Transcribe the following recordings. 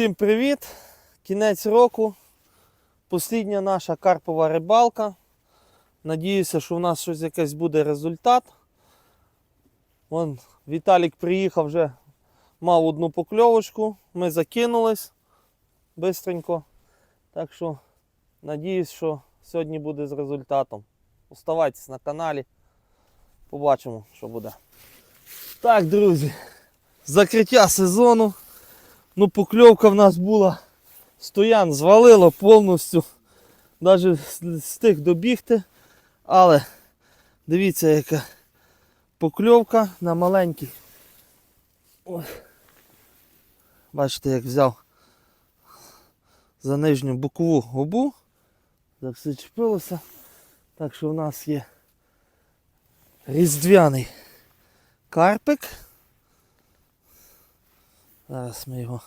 Всім привіт! Кінець року. Послідня наша карпова рибалка. Надіюся, що в нас щось якийсь буде результат. Вон Віталік приїхав вже, мав одну покльовочку. Ми закинулись бистренько. Так що надіюсь, що сьогодні буде з результатом. Оставайтесь на каналі. Побачимо, що буде. Так, друзі, закриття сезону. Ну, покльовка в нас була. Стоян звалило повністю. Навіть встиг добігти. Але дивіться, яка покльовка на маленький. Ой. Бачите, як взяв за нижню бокову губу. За все чепилося. Так що в нас є різдвяний карпик. Зараз ми його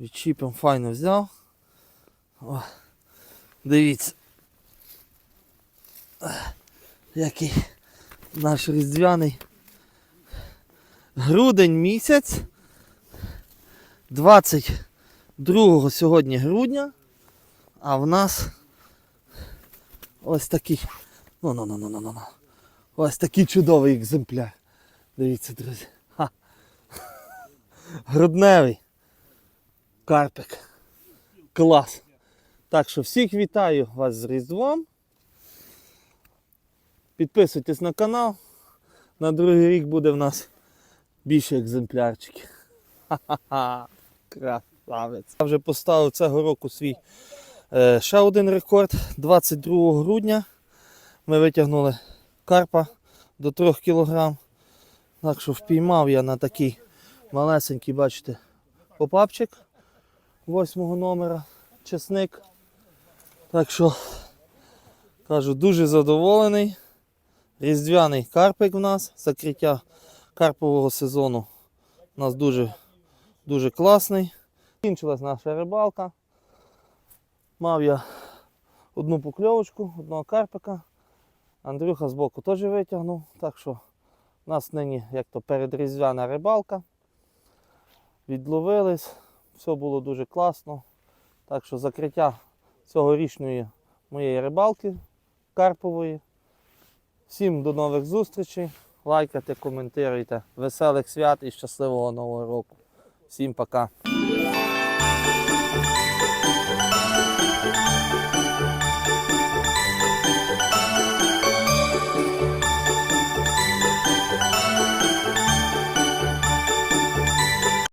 відчіпимо, файно взяв. О, дивіться. Який наш різдвяний грудень місяць. 22 сьогодні грудня. А в нас ось такий. Ну, ну, ну, ну, ну, ну, ну. Ось такий чудовий екземпляр. Дивіться, друзі. Грудневий. Карпик. Клас. Так що всіх вітаю вас з Різдвом. Підписуйтесь на канал. На другий рік буде в нас більше екземплярчиків. Ха-ха-ха. Красавець. Я вже поставив цього року свій е, ще один рекорд. 22 грудня ми витягнули карпа до 3 кг. Так що впіймав я на такий малесенький, бачите, попапчик восьмого номера, чесник. Так що, кажу, дуже задоволений. Різдвяний карпик в нас, закриття карпового сезону у нас дуже, дуже класний. Кінчилась наша рибалка. Мав я одну покльовочку, одного карпика. Андрюха збоку теж витягнув. Так що у нас нині як то передріздвяна рибалка. Відловились, все було дуже класно. Так що закриття цьогорічної моєї рибалки карпової. Всім до нових зустрічей. Лайкайте, коментуйте. Веселих свят і щасливого нового року. Всім пока.